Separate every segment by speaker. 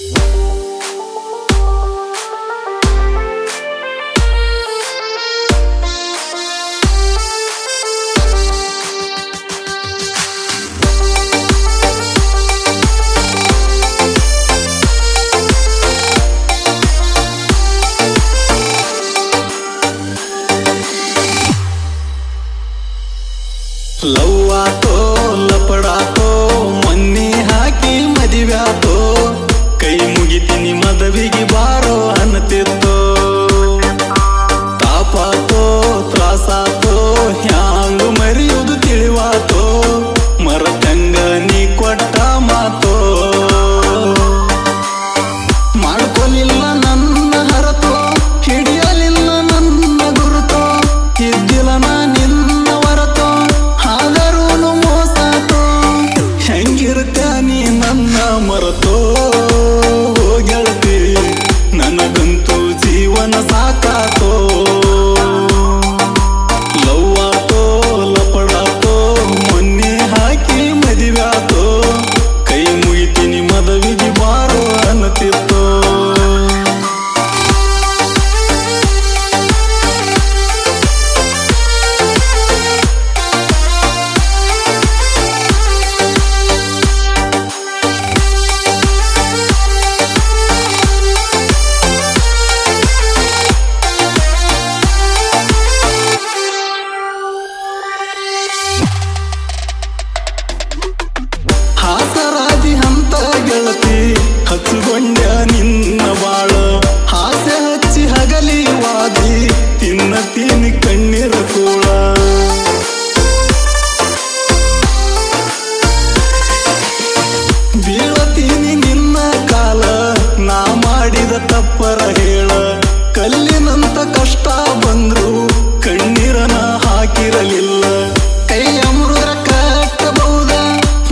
Speaker 1: Bye. Hang ಮರಿಯುದು ತಿಳಿವಾತೋ? ಮರತಂಗ ನೀ ಕೊಟ್ಟ ಮಾತೋ? ಮಾಡ್ಕೊಲಿಲ್ಲ ನನ್ನ ಹರತೋ? ಹಿಡಿಯಲಿಲ್ಲ ನನ್ನ ಗುರುತೋ? ಇದ್ದಿಲ್ಲ ನಾ ನಿನ್ನ ಹೊರತೋ ಆದರೂ ಮೋಸಾತೋ? ಹೆಂಗಿರುತ್ತ ನೀ ನನ್ನ ಮರತೋ? ಕಣ್ಣಪ್ಪರ ಹೇಳ. ಕಲ್ಲಿನಂತ ಕಷ್ಟ ಬಂದ್ರು ಕಣ್ಣೀರನ ಹಾಕಿರಲಿಲ್ಲ. ಕೈಯ ಅಮೃದ್ರ ಕಟ್ಟಬಹುದ?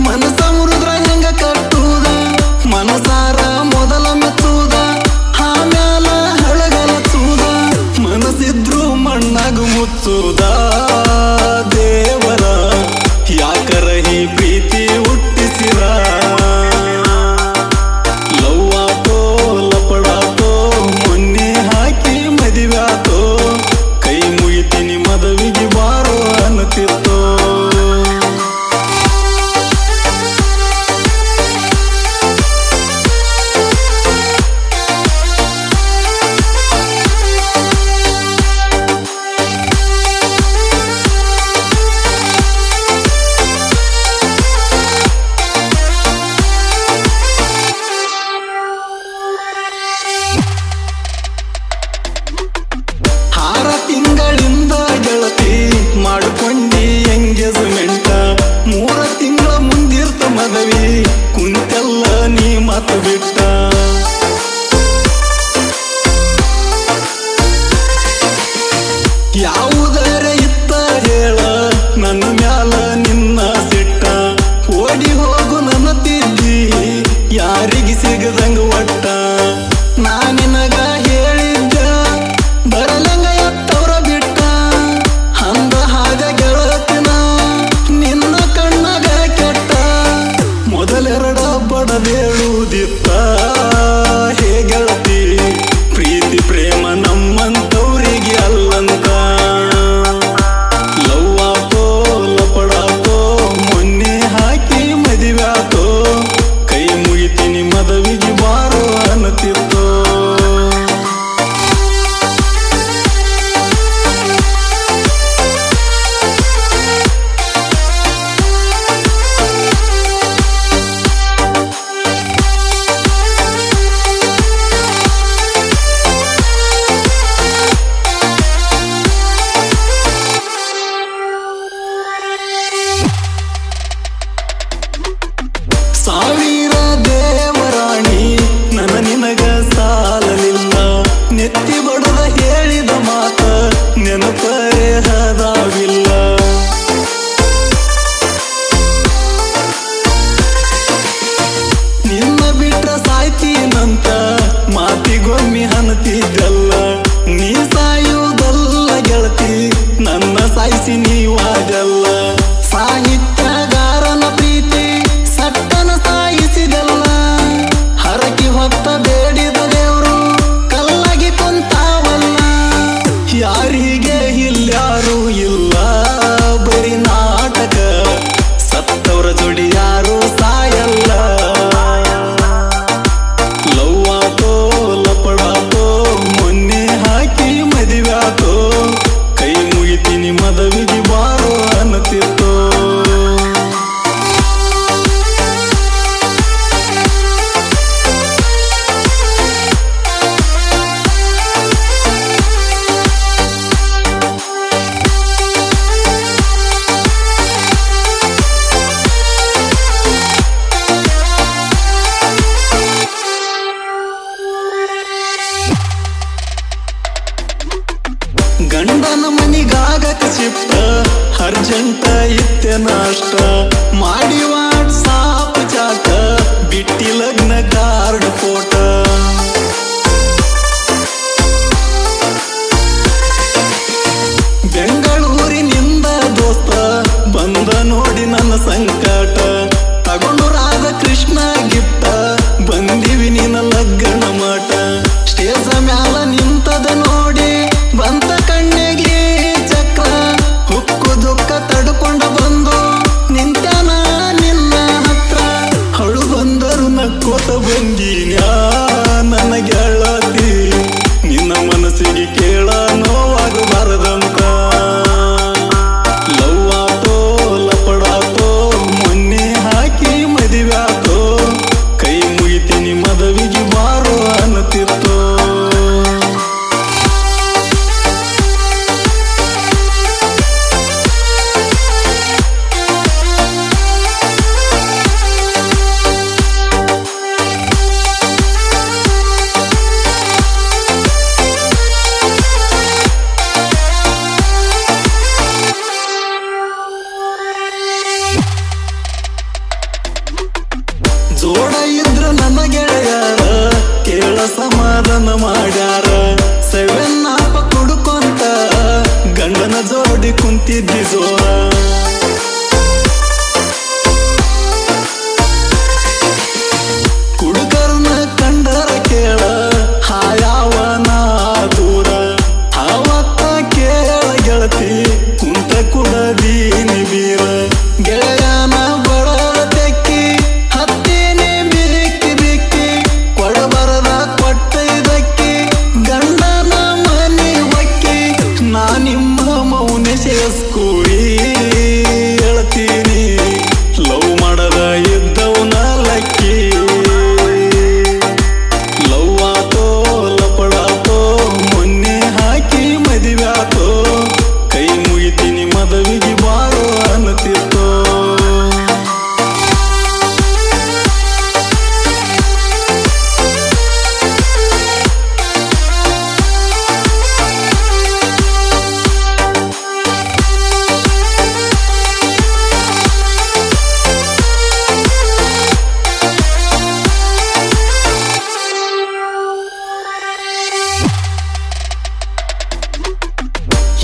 Speaker 1: ಮನಸ ಮೃದ್ರ ಹೆಂಗ ಕಟ್ಟುವುದ ಮನಸಾರ ಮೊದಲ ಮೆತ್ತುವುದ ಆಮ್ಯಾಲ ಹಳಗಲತ್ತುವುದ ಮನಸಿದ್ರು ಮಣ್ಣಾಗ ಮುಚ್ಚುವುದ ಮಾಡಿ ವಾಟ್ಸಾಪ್ ಜಾತ ಬಿಟ್ಟಿ ಲಗ್ನ ಕಾರ್ಡ್ ಫೋಟ. ಬೆಂಗಳೂರಿನಿಂದ ದೋಸ್ತ, ಬಂದ ನೋಡಿ ನನ್ನ ಸಂಕಟ. ತಗೊಂಡು ರಾಧ ಕೃಷ್ಣ ಗಿಪ್ತ ಬಂದಿವಿ ನಿನ್ನ ಲಗ್ನ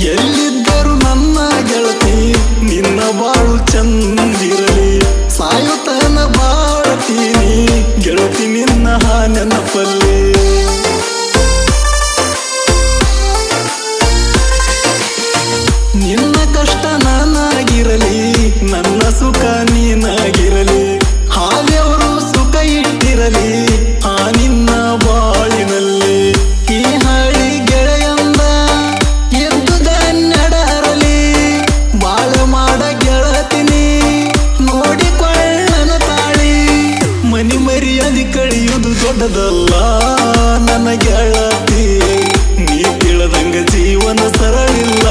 Speaker 1: ಎಲ್ಲಿದ್ದರು ನನ್ನ ಗೆಳತಿ ನಿನ್ನ ಬಾಳು ಚಂದ ಕಿವಿಯಲ್ಲಿ ಕಳಿಯೋದು ದೊಡ್ಡದಲ್ಲ. ನನಗೆ ಗೆಳತಿ ನೀ ಕೇಳದಂಗ ಜೀವನ ಸರಳಿಲ್ಲ.